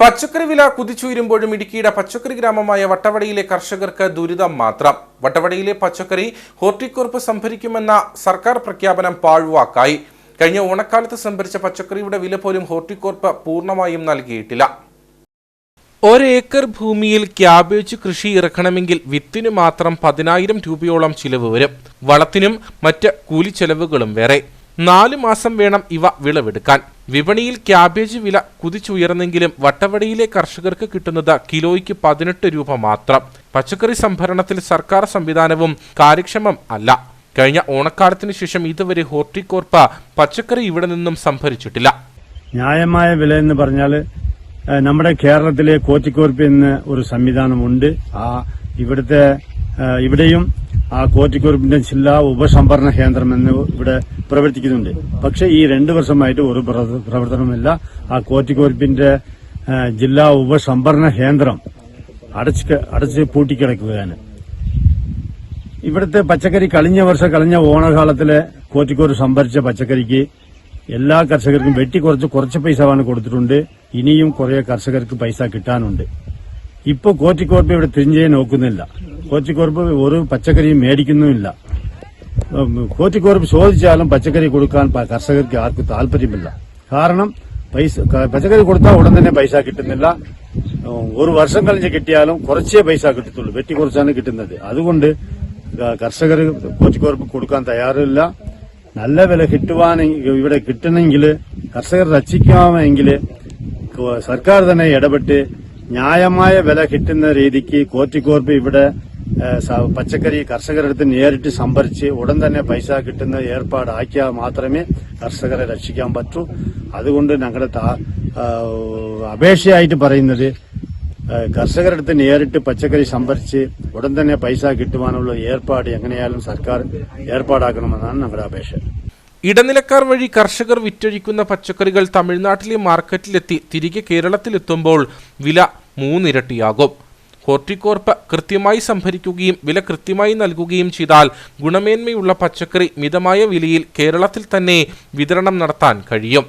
പച്ചക്കറി വില കുതിച്ചുയരുമ്പോഴും ഇടുക്കിയുടെ പച്ചക്കറി ഗ്രാമമായ വട്ടവടയിലെ കർഷകർക്ക് ദുരിതം മാത്രം. വട്ടവടയിലെ പച്ചക്കറി ഹോർട്ടിക്കോർപ്പ് സംഭരിക്കുമെന്ന സർക്കാർ പ്രഖ്യാപനം പാഴ്വാക്കായി. കഴിഞ്ഞ ഓണക്കാലത്ത് സംഭരിച്ച പച്ചക്കറിയുടെ വില പോലും ഹോർട്ടിക്കോർപ്പ് പൂർണമായും നൽകിയിട്ടില്ല. ഒരേക്കർ ഭൂമിയിൽ ക്യാബേജ് കൃഷി ഇറക്കണമെങ്കിൽ വിത്തിനു മാത്രം പതിനായിരം രൂപയോളം ചിലവ് വരും. വളത്തിനും മറ്റ് കൂലിച്ചെലവുകളും വേറെ. നാല് മാസം വേണം ഇവ വിളവെടുക്കാൻ. വിപണിയിൽ ക്യാബേജ് വില കുതിച്ചുയർന്നെങ്കിലും വട്ടവടിയിലെ കർഷകർക്ക് കിട്ടുന്നത് കിലോയ്ക്ക് പതിനെട്ട് രൂപ മാത്രം. പച്ചക്കറി സംഭരണത്തിൽ സർക്കാർ സംവിധാനവും കാര്യക്ഷമം അല്ല. കഴിഞ്ഞ ഓണക്കാലത്തിന് ശേഷം ഇതുവരെ ഹോർട്ടിക്കോർപ്പ് പച്ചക്കറി ഇവിടെ നിന്നും സംഭരിച്ചിട്ടില്ല. ന്യായമായ വില എന്ന് പറഞ്ഞാൽ നമ്മുടെ കേരളത്തിലെ കോറ്റിക്കോർപ്പ് എന്ന ഒരു സംവിധാനമുണ്ട്. ആ ഇവിടുത്തെ ഇവിടെയും ആ കോറ്റിക്കോർപ്പിന്റെ ജില്ലാ ഉപസംഭരണ കേന്ദ്രം എന്ന് ഇവിടെ പ്രവർത്തിക്കുന്നുണ്ട്. പക്ഷേ ഈ രണ്ടു വർഷമായിട്ട് ഒരു പ്രവർത്തനമില്ല ആ കോറ്റിക്കുറുപ്പിന്റെ ജില്ലാ ഉപസംഭരണ കേന്ദ്രം അടച്ച് അടച്ച് പൂട്ടിക്കിടക്കുകയാണ്. ഇവിടുത്തെ പച്ചക്കറി കഴിഞ്ഞ വർഷം കഴിഞ്ഞ ഓണകാലത്തിലെ കോറ്റിക്കോട് സംഭരിച്ച പച്ചക്കറിക്ക് എല്ലാ കർഷകർക്കും വെട്ടി കുറച്ച് കുറച്ച് പൈസയാണ് കൊടുത്തിട്ടുണ്ട്. ഇനിയും കുറെ കർഷകർക്ക് പൈസ കിട്ടാനുണ്ട്. ഇപ്പോൾ കോറ്റിക്കോർപ്പ് ഇവിടെ തിരിഞ്ഞേ നോക്കുന്നില്ല. കോറ്റിക്കോർപ്പ് ഒരു പച്ചക്കറിയും മേടിക്കുന്നുമില്ല. കോച്ചിക്കോർപ്പ് ചോദിച്ചാലും പച്ചക്കറി കൊടുക്കാൻ കർഷകർക്ക് ആർക്കും താല്പര്യമില്ല. കാരണം പൈസ പച്ചക്കറി കൊടുത്താൽ ഉടൻ തന്നെ പൈസ കിട്ടുന്നില്ല. ഒരു വർഷം കഴിഞ്ഞ് കിട്ടിയാലും കുറച്ചേ പൈസ കിട്ടത്തുള്ളൂ. വെട്ടി കുറച്ചാണ് കിട്ടുന്നത്. അതുകൊണ്ട് കർഷകർ കോച്ചിക്കോർപ്പ് കൊടുക്കാൻ തയ്യാറില്ല. നല്ല വില കിട്ടുവാനെങ്കിൽ ഇവിടെ കിട്ടണമെങ്കിൽ കർഷകർ രക്ഷിക്കാമെങ്കിൽ സർക്കാർ തന്നെ ഇടപെട്ട് ന്യായമായ വില കിട്ടുന്ന രീതിക്ക് കോറ്റിക്കോർപ്പ് ഇവിടെ പച്ചക്കറി കർഷകരുടെ അടുത്ത് നേരിട്ട് സംഭരിച്ച് ഉടൻ തന്നെ പൈസ കിട്ടുന്ന ഏർപ്പാടാക്കിയാൽ മാത്രമേ കർഷകരെ രക്ഷിക്കാൻ പറ്റൂ. അതുകൊണ്ട് ഞങ്ങളുടെ അപേക്ഷയായിട്ട് പറയുന്നത് കർഷകരടുത്ത് നേരിട്ട് പച്ചക്കറി സംഭരിച്ച് ഉടൻ തന്നെ പൈസ കിട്ടുവാനുള്ള ഏർപ്പാട് എങ്ങനെയായാലും സർക്കാർ ഏർപ്പാടാക്കണമെന്നാണ് ഞങ്ങളുടെ അപേക്ഷ. ഇടനിലക്കാർ വഴി കർഷകർ വിറ്റഴിക്കുന്ന പച്ചക്കറികൾ തമിഴ്നാട്ടിലെ മാർക്കറ്റിലെത്തി തിരികെ കേരളത്തിലെത്തുമ്പോൾ വില മൂന്നിരട്ടിയാകും. ഹോർട്ടിക്കോർപ്പ് കൃത്യമായി സംഭരിക്കുകയും വില കൃത്യമായി നൽകുകയും ചെയ്താൽ ഗുണമേന്മയുള്ള പച്ചക്കറി മിതമായ വിലയിൽ കേരളത്തിൽ തന്നെ വിതരണം നടത്താൻ കഴിയും.